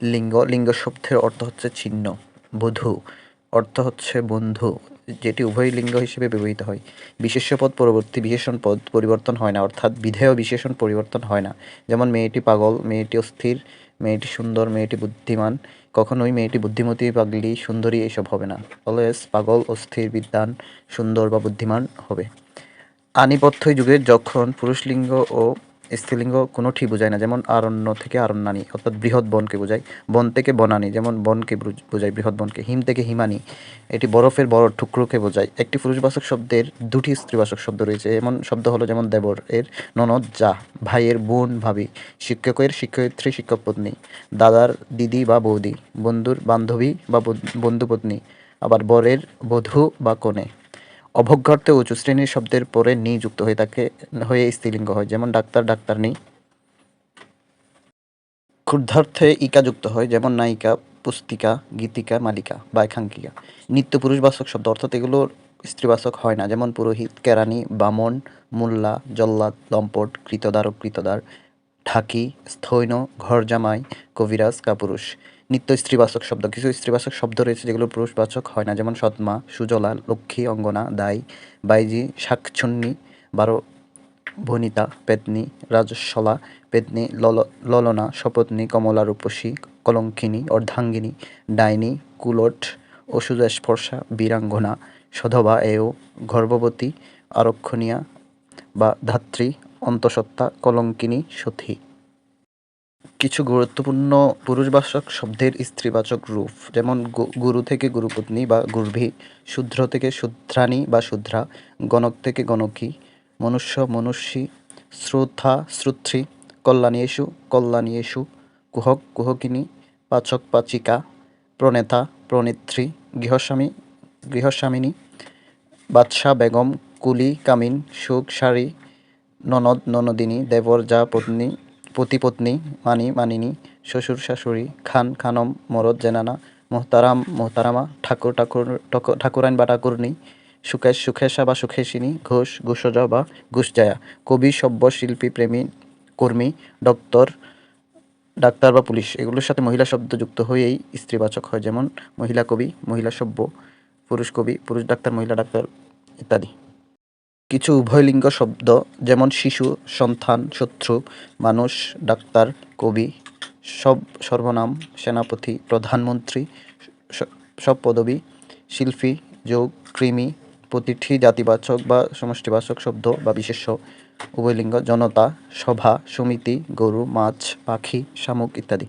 লিঙ্গ লিঙ্গ শব্দের অর্থ হচ্ছে ছিন্ন বধূ। অর্থ হচ্ছে বন্ধু, যেটি উভয় লিঙ্গ হিসেবে ব্যবহৃত হয়। বিশেষ্য পদ পরবর্তী বিশেষণ পদ পরিবর্তন হয় না, অর্থাৎ বিধেয় বিশেষণ পরিবর্তন হয় না। যেমন মেয়েটি পাগল, মেয়েটি অস্থির, মেয়েটি সুন্দর, মেয়েটি বুদ্ধিমান, কখনোই মেয়েটি বুদ্ধিমতী, পাগলি, সুন্দরী এসব হবে না। অলওয়েজ পাগল, অস্থির বিদ্যান সুন্দর বা বুদ্ধিমান হবে। আনিপথ্য যুগে যখন পুরুষলিঙ্গ ও স্ত্রীলিঙ্গ কোনোটি বোঝায় না, যেমন আরণ্য থেকে আরণ্যানী, অর্থাৎ বৃহৎ বনকে বোঝায়, বন থেকে বনানী, যেমন বনকে বোঝায় বৃহৎ বনকে, হিম থেকে হিমানী, এটি বরফের বড় টুকরোকে বোঝায়। একটি পুরুষবাচক শব্দের দুটি স্ত্রীবাচক শব্দ রয়েছে, এমন শব্দ হলো যেমন দেবর, এর ননদ যা, ভাইয়ের বোন ভাবি, শিক্ষকের শিক্ষয়িত্রী শিক্ষক পত্নী, দাদার দিদি বা বৌদি, বন্ধুর বান্ধবী বা বন- বন্ধুপত্নী, আবার বরের বধূ বা কনে। অভজ্ঞার্থে উঁচু শ্রেণির শব্দের পরে নি যুক্ত হয়ে থাকে হয়ে স্ত্রীলিঙ্গ হয়। যেমন ডাক্তার ডাক্তারনি ক্ষুদ্ধার্থে ইকা যুক্ত হয়, যেমন নায়িকা, পুস্তিকা, গীতিকা, মালিকা বা একাঙ্কিকা। নিত্য পুরুষবাচক শব্দ অর্থাৎ এগুলোর স্ত্রীবাচক হয় না। যেমন পুরোহিত কেরানি বামন, মোল্লা, জল্লাদ, লম্পট, কৃতদার ও কৃতদার, ঢাকি, স্থৈন, ঘরজামাই, কবিরাজ, কাপুরুষ। নিত্য স্ত্রীবাচক শব্দ। কিছু স্ত্রীবাচক শব্দ রয়েছে যেগুলো পুরুষবাচক হয় না। যেমন সৎমা, সুজলা, লক্ষ্মী, অঙ্গনা দাই বাইজি, শাকচুন্নি, বারো ভনিতা পেতনি রাজশলা পেতনি, লল, ললনা সপত্নী কমলা, রূপসী, কলঙ্কিনী, অর্ধাঙ্গিনী, ডাইনি, কুলট অসুজা স্পর্শা বীরাঙ্গনা, সধবা, এও, গর্ভবতী, আরক্ষণীয়া বা ধাত্রী, অন্তঃসত্ত্বা, কলঙ্কিনী, সতী। কিছু গুরুত্বপূর্ণ পুরুষবাচক শব্দের স্ত্রীবাচক রূপ, যেমন গুরু থেকে গুরুপত্নী বা গুরভী, শূদ্র থেকে শূদ্রাণী বা শূদ্রা, গণক থেকে গণকী, মনুষ্য মনুষ্যী শ্রোতা, শ্রুত্রী, কল্যাণীয়েষু কল্যাণীয়েষু, কুহক, কুহকিনী, পাচক, পাচিকা, প্রণেতা, প্রণেত্রী, গৃহস্বামী, গৃহস্বামিনী বাদশা বেগম, কুলি, কামিন, সুখ, শাড়ি, ননদ, ননদিনী, দেবর, যা, পত্নী পতিপত্নী, মানি, মানিনী, শ্বশুর, শাশুড়ি, খান, খানম, মরদ, জেনানা, মোহতারাম, মোহতারামা, ঠাকুর ঠাকুর ঠক- ঠাকুরাইন বা ঠাকুরনি, সুকেশ সুখেশা বা সুখেশিনী ঘোষ, ঘোষজা বা ঘুষজায়া, কবি, সভ্য, শিল্পী, প্রেমী, কর্মী, ডক্টর, ডাক্তার বা পুলিশ। এগুলোর সাথে মহিলা শব্দ যুক্ত হয়েই স্ত্রীবাচক হয়, যেমন মহিলা কবি, মহিলা সভ্য, পুরুষ কবি, পুরুষ ডাক্তার, মহিলা ডাক্তার ইত্যাদি। কিছু উভয়লিঙ্গ শব্দ, যেমন শিশু, সন্তান, শত্রু, মানুষ, ডাক্তার, কবি, সব, সর্বনাম, সেনাপতি, প্রধানমন্ত্রী সব পদবী, শিল্পী, যোগ, কৃমি প্রতিটি জাতিবাচক বা সমষ্টিবাচক শব্দ বা বিশেষ্য, উভয়লিঙ্গ, জনতা, সভা, সমিতি, গরু, মাছ, পাখি, শামুক ইত্যাদি।